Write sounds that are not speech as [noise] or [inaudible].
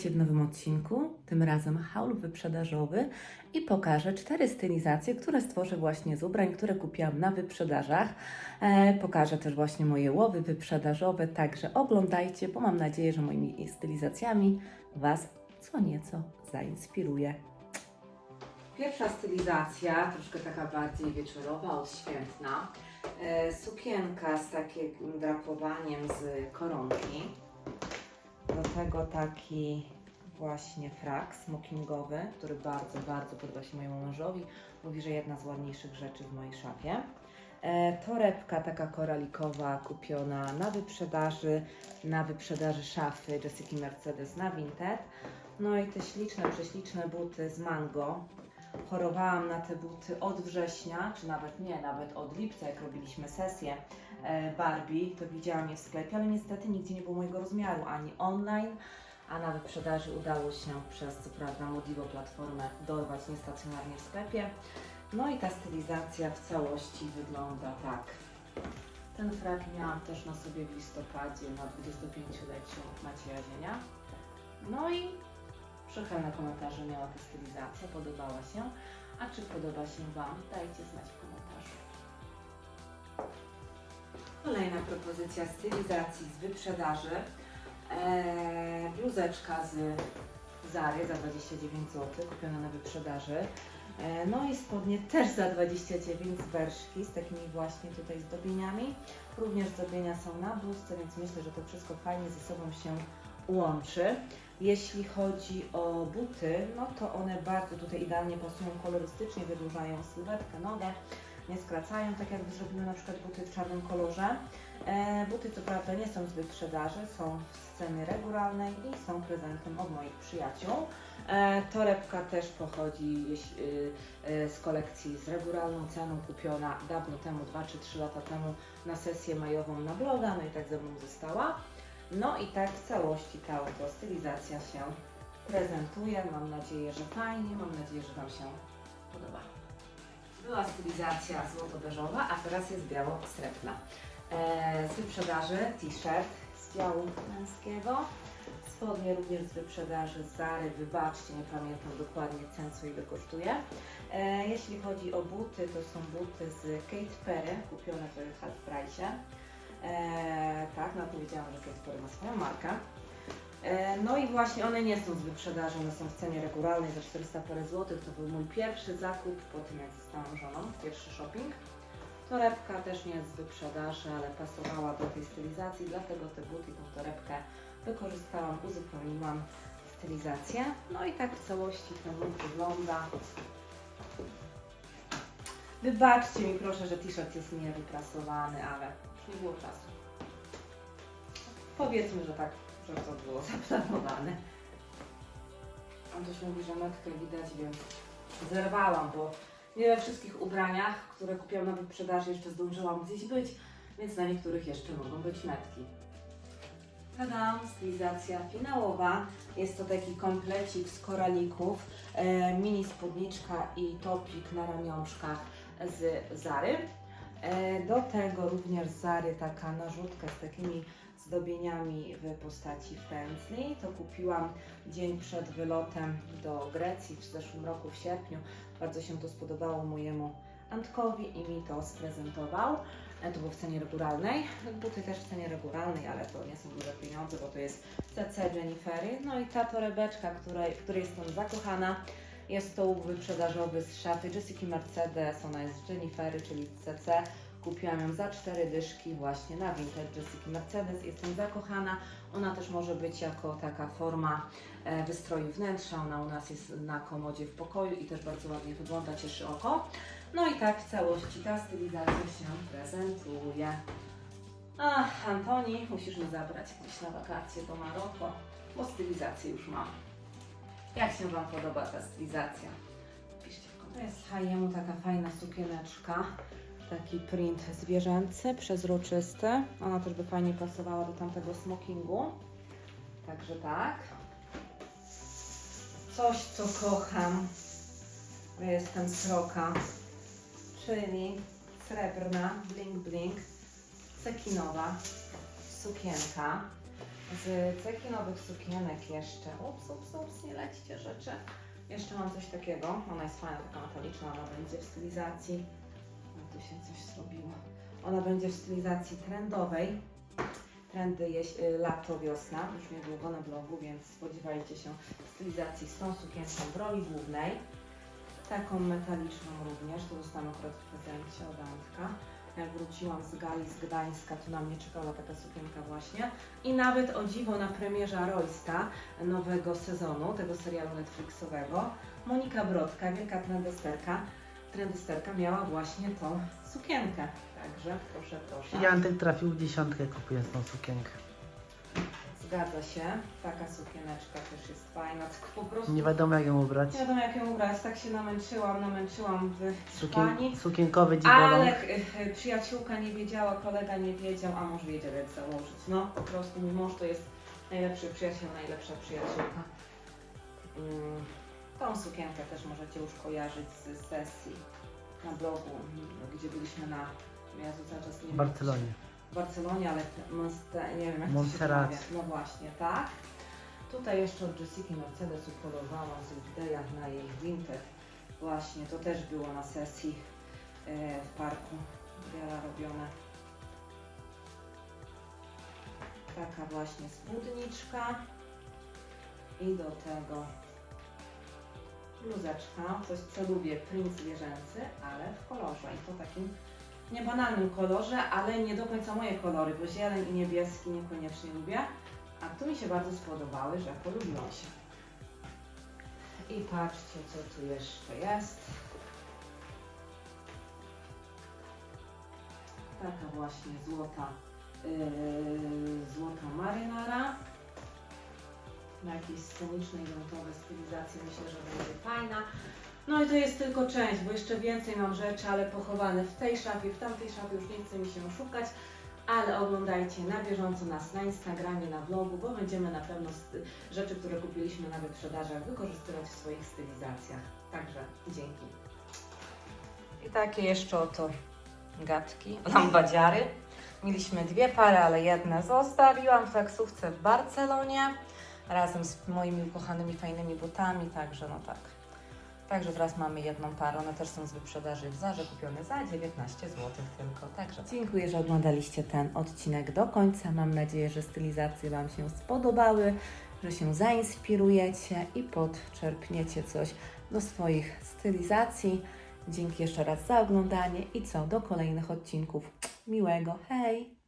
Witajcie w nowym odcinku, tym razem haul wyprzedażowy i pokażę cztery stylizacje, które stworzę właśnie z ubrań, które kupiłam na wyprzedażach. E, pokażę też właśnie moje łowy wyprzedażowe, także oglądajcie, bo mam nadzieję, że moimi stylizacjami Was co nieco zainspiruje. Pierwsza stylizacja, troszkę taka bardziej wieczorowa, odświętna. E, sukienka z takim drapowaniem z koronki. Do tego taki właśnie frak smokingowy, który bardzo, bardzo podoba się mojemu mężowi. Mówi, że jedna z ładniejszych rzeczy w mojej szafie. E, torebka taka koralikowa kupiona na wyprzedaży, na wyprzedaży szafy Jessica Mercedes na Vinted. No i te śliczne, prześliczne buty z Mango. Chorowałam na te buty od września, czy nawet nie, nawet od lipca, jak robiliśmy sesję Barbie, to widziałam je w sklepie, ale niestety nigdzie nie było mojego rozmiaru, ani online, a na wyprzedaży udało się przez, co prawda, Modivo platformę dorwać niestacjonarnie w sklepie. No i ta stylizacja w całości wygląda tak. Ten frak miałam też na sobie w listopadzie na 25-leciu Macieja Zienia. No i przychylne komentarze miała ta stylizacja, podobała się. A czy podoba się Wam? Dajcie znać w komentarzu. Kolejna propozycja stylizacji z wyprzedaży. Eee, bluzeczka z Zary za 29 zł, kupiona na wyprzedaży. Eee, no i spodnie też za 29 z Berszki, z takimi właśnie tutaj zdobieniami. Również zdobienia są na bluzce, więc myślę, że to wszystko fajnie ze sobą się łączy. Jeśli chodzi o buty, no to one bardzo tutaj idealnie pasują kolorystycznie, wydłużają sylwetkę, nogę, nie skracają, tak jakby zrobimy na przykład buty w czarnym kolorze. E, buty co prawda nie są z wyprzedaży, są z ceny regularnej i są prezentem od moich przyjaciół. E, torebka też pochodzi y, y, z kolekcji z regularną ceną, kupiona dawno temu, 2 czy 3 lata temu na sesję majową na bloga, no i tak ze mną została. No i tak w całości ta oto stylizacja się prezentuje. Mam nadzieję, że fajnie, mam nadzieję, że Wam się podoba. Była stylizacja złoto-beżowa, a teraz jest biało-srebrna. Eee, z wyprzedaży t-shirt z działu męskiego. Spodnie również z wyprzedaży Zary. Wybaczcie, nie pamiętam dokładnie cen, co ile kosztuje. Eee, jeśli chodzi o buty, to są buty z Kate Perry, kupione w half price. Eee, tak, no powiedziałam, że Kate Perry ma swoją markę. Eee, no i właśnie one nie są z wyprzedaży, one są w cenie regularnej za 400 parę złotych. To był mój pierwszy zakup po tym, jak zostałam żoną, pierwszy shopping. Torebka też nie jest z wyprzedaży, ale pasowała do tej stylizacji, dlatego te buty, tą torebkę wykorzystałam, uzupełniłam stylizację. No i tak w całości ten look wygląda. Wybaczcie mi proszę, że t-shirt jest niewyprasowany, ale już nie było czasu. Powiedzmy, że tak, to było [laughs] zaplanowane. Antoś mówi, że metkę widać, więc zerwałam, bo nie we wszystkich ubraniach, które kupiłam na wyprzedaży jeszcze zdążyłam gdzieś być, więc na niektórych jeszcze mogą być metki. Tadam, stylizacja finałowa. Jest to taki komplecik z koralików, e, mini spódniczka i topik na ramionczkach z Zary. E, do tego również z Zary taka narzutka z takimi zdobieniami w postaci Friendly. To kupiłam dzień przed wylotem do Grecji w zeszłym roku w sierpniu. Bardzo się to spodobało mojemu Antkowi i mi to sprezentował. E, To było w cenie regularnej. Buty też w cenie regularnej, ale to nie są duże pieniądze, bo to jest CC Jennifery. No i ta torebeczka, której, której jestem zakochana. Jest to wyprzedażowy z szafy Jessica Mercedes. Ona jest z Jennifery, czyli CC. Kupiłam ją za cztery dyszki właśnie na Vinted Jessica Mercedes. Jestem zakochana. Ona też może być jako taka forma e, wystroju wnętrza. Ona u nas jest na komodzie w pokoju i też bardzo ładnie wygląda, cieszy oko. No i tak w całości ta stylizacja się prezentuje. Ach, Antoni, musisz mnie zabrać gdzieś na wakacje do Maroko, bo stylizację już mam. Jak się Wam podoba ta stylizacja? Piszcie w komentarzach. To jest Hajemu taka fajna sukieneczka. Taki print zwierzęcy, przezroczysty. Ona też by fajnie pasowała do tamtego smokingu. Także tak. Coś, co kocham. bo Jestem sroka. Czyli srebrna, bling bling, cekinowa sukienka. z cekinowych sukienek jeszcze. Ups, ups, ups, nie lećcie rzeczy. Jeszcze mam coś takiego. Ona jest fajna, taka metaliczna. Ona będzie w stylizacji. Tu się coś zrobiło. Ona będzie w stylizacji trendowej. Trendy jeś, y, lato, wiosna. Już niedługo na blogu, więc spodziewajcie się stylizacji z tą sukienką w roli głównej. Taką metaliczną również. To dostanę akurat w prezencie od Antka. Jak wróciłam z gali z Gdańska, to na mnie czekała taka sukienka właśnie. I nawet o dziwo na premierze Roysta nowego sezonu, tego serialu Netflixowego, Monika Brodka, wielka trendesterka, trendesterka miała właśnie tą sukienkę. Także proszę, proszę. I Antek trafił w dziesiątkę kupując tą sukienkę. Zgadza się, taka sukieneczka też jest fajna, [laughs] tylko po prostu Nie wiadomo jak ją ubrać. nie wiadomo jak ją ubrać, tak się namęczyłam, namęczyłam w Sukien, sukienkowy dziboląg. Ale y, przyjaciółka nie wiedziała, kolega nie wiedział, a mąż wiedział jak założyć. No po prostu mój mąż to jest najlepszy przyjaciel, najlepsza przyjaciółka. Mm, Tą sukienkę też możecie już kojarzyć z sesji na blogu, gdzie byliśmy na, Jezu, cały czas nie wiem, Barcelonie. w Barcelonie, ale te- Monste, nie wiem jak Montserrat. to się. No właśnie, tak. Tutaj jeszcze od Jessica Mercedes upolowałam z Wideja na jej Vinted. Właśnie, to też było na sesji e, w parku Biela robione. Taka właśnie spódniczka. I do tego bluzeczka, coś co lubię, print zwierzęcy, ale w kolorze i to takim niebanalnym kolorze, ale nie do końca moje kolory, bo zieleń i niebieski niekoniecznie lubię. A tu mi się bardzo spodobały, że polubiłam się. I patrzcie, co tu jeszcze jest. Taka właśnie złota, yy, Na jakiejś scenicznej, gruntowej stylizacji myślę, że będzie fajna. No i to jest tylko część, bo jeszcze więcej mam rzeczy, ale pochowane w tej szafie, w tamtej szafie, już nie chce mi się szukać. Ale oglądajcie na bieżąco nas na Instagramie, na blogu, bo będziemy na pewno rzeczy, które kupiliśmy na wyprzedażach, wykorzystywać w swoich stylizacjach. Także dzięki. I takie jeszcze oto gadki, lambadziary. Mieliśmy dwie pary, ale jedne zostawiłam w taksówce w Barcelonie razem z moimi ukochanymi, fajnymi butami, także no tak. Także teraz mamy jedną parę, one też są z wyprzedaży w Zarze, kupione za 19 zł tylko. Także dziękuję, że oglądaliście ten odcinek do końca. Mam nadzieję, że stylizacje Wam się spodobały, że się zainspirujecie i podczerpniecie coś do swoich stylizacji. Dzięki jeszcze raz za oglądanie i co do kolejnych odcinków. Miłego, hej!